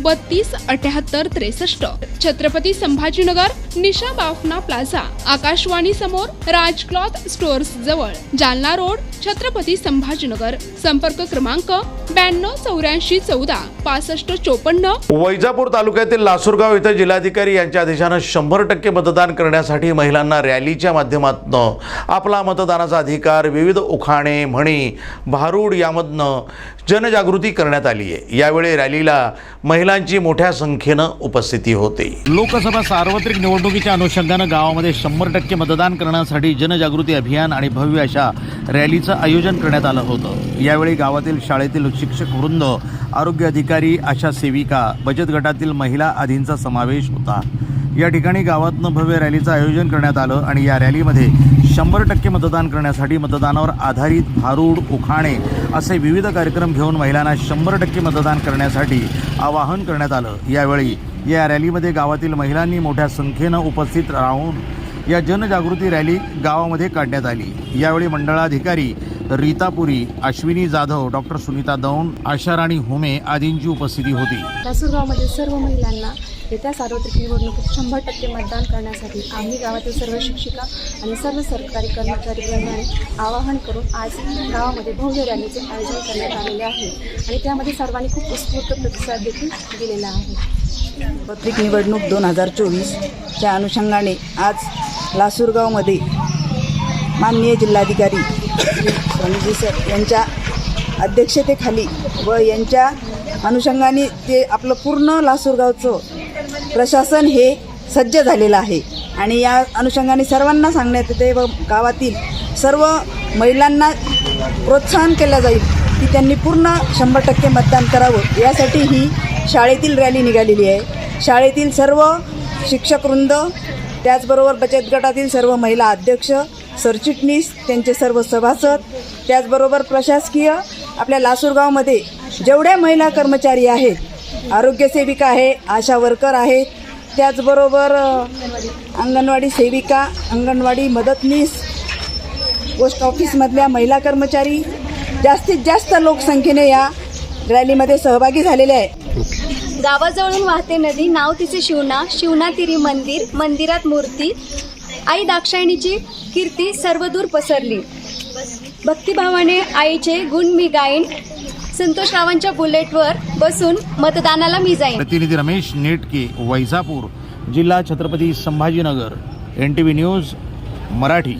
बत्तीस अठ्याहत्तर त्रेसष्ट. छत्रपती संभाजीनगर निशा बाफना प्लाझा. आकाशवाणी समोर राज क्लॉथ स्टोअर्स जवळ. जालना रोड छत्रपती संभाजीनगर. संपर्क क्रमांक ब्याण्णव चौऱ्याऐंशी चौदा पासष्ट चोपन्न. वैजापूर तालुक्यातील लासूरगाव इथं जिल्हाधिकारी यांच्या आदेशानं शंभर टक्के मतदान करण्यासाठी महिलांना रॅलीच्या माध्यमातून आपला मतदानाचा अधिकार विविध उखाणे म्हणी भारूड यामधनं जनजागृती करण्यात आली आहे यावेळी रॅलीला महिलांची मोठ्या संख्येनं उपस्थिती होते. लोकसभा सार्वत्रिक निवडणुकीच्या अनुषंगानं गावामध्ये शंभर टक्के मतदान करण्यासाठी जनजागृती अभियान आणि भव्य अशा रॅलीचं आयोजन करण्यात आलं होतं. यावेळी गावातील शाळेतील शिक्षक वृंद आरोग्य अधिकारी आशा सेविका बचत गटातील महिला आदींचा समावेश होता. या ठिकाणी गावातनं भव्य रॅलीचं आयोजन करण्यात आलं आणि या रॅलीमध्ये शंभर टक्के मतदान करण्यासाठी मतदानावर आधारित भारूड उखाणे असे विविध कार्यक्रम घेऊन महिलांना शंभर टक्के मतदान करण्यासाठी आवाहन करण्यात आलं. यावेळी या रॅलीमध्ये गावातील महिलांनी मोठ्या संख्येनं उपस्थित राहून या जनजागृती रॅली गावामध्ये काढण्यात आली. यावेळी मंडळाधिकारी रीतापुरी अश्विनी जाधव डॉक्टर सुनीता दौंड आशाराणी हुमे आदींची उपस्थिती होती. सर्व महिलांना येत्या सार्वत्रिक निवडणुकीत शंभर टक्के मतदान करण्यासाठी आम्ही गावातील सर्व शिक्षिका आणि सर्व सरकारी कर्मचारी बंधाने आवाहन करून आज गावामध्ये भव्य रॅलीचे आयोजन करण्यात आलेले आहे. आणि त्यामध्ये सर्वांनी खूप उत्स्फूर्त प्रतिसाद देखील दिलेला आहे. सार्वत्रिक निवडणूक दोन हजार चोवीसच्या अनुषंगाने आज लासूरगावमध्ये माननीय जिल्हाधिकारी स्वामीजी सर यांच्या अध्यक्षतेखाली व यांच्या अनुषंगाने ते आपलं पूर्ण लासूरगावचं प्रशासन हे सज्ज झालेलं आहे. आणि या अनुषंगाने सर्वांना सांगण्यात येते व गावातील सर्व महिलांना प्रोत्साहन केलं जाईल की त्यांनी पूर्ण शंभर टक्के मतदान करावं. यासाठी ही शाळेतील रॅली निघालेली आहे. शाळेतील सर्व शिक्षकवृंद त्याचबरोबर बचत गटातील सर्व महिला अध्यक्ष सरचिटणीस त्यांचे सर्व सभासद त्याचबरोबर प्रशासकीय आपल्या लासूरगावमध्ये जेवढ्या महिला कर्मचारी आहेत आरोग्यसेविका आहे आशा वर्कर आहेत त्याचबरोबर अंगणवाडी सेविका अंगणवाडी मदतनीस पोस्ट ऑफिसमधल्या महिला कर्मचारी जास्तीत जास्त लोकसंख्येने या रॅलीमध्ये सहभागी झालेले आहे. गावाजवळून वाहते नदी नाव तिचे शिवना शिवना तिरी मंदिर मंदिरात मूर्ती आई दाक्षायणीची कीर्ती सर्वदूर पसरली. भक्तिभावाने आईचे गुण मी संतोष रावांच्या बुलेटवर बसून मतदानाला मी जाईन. प्रतिनिधी रमेश नेटके वैजापूर जिल्हा Chhatrapati Sambhajinagar N T V news Marathi.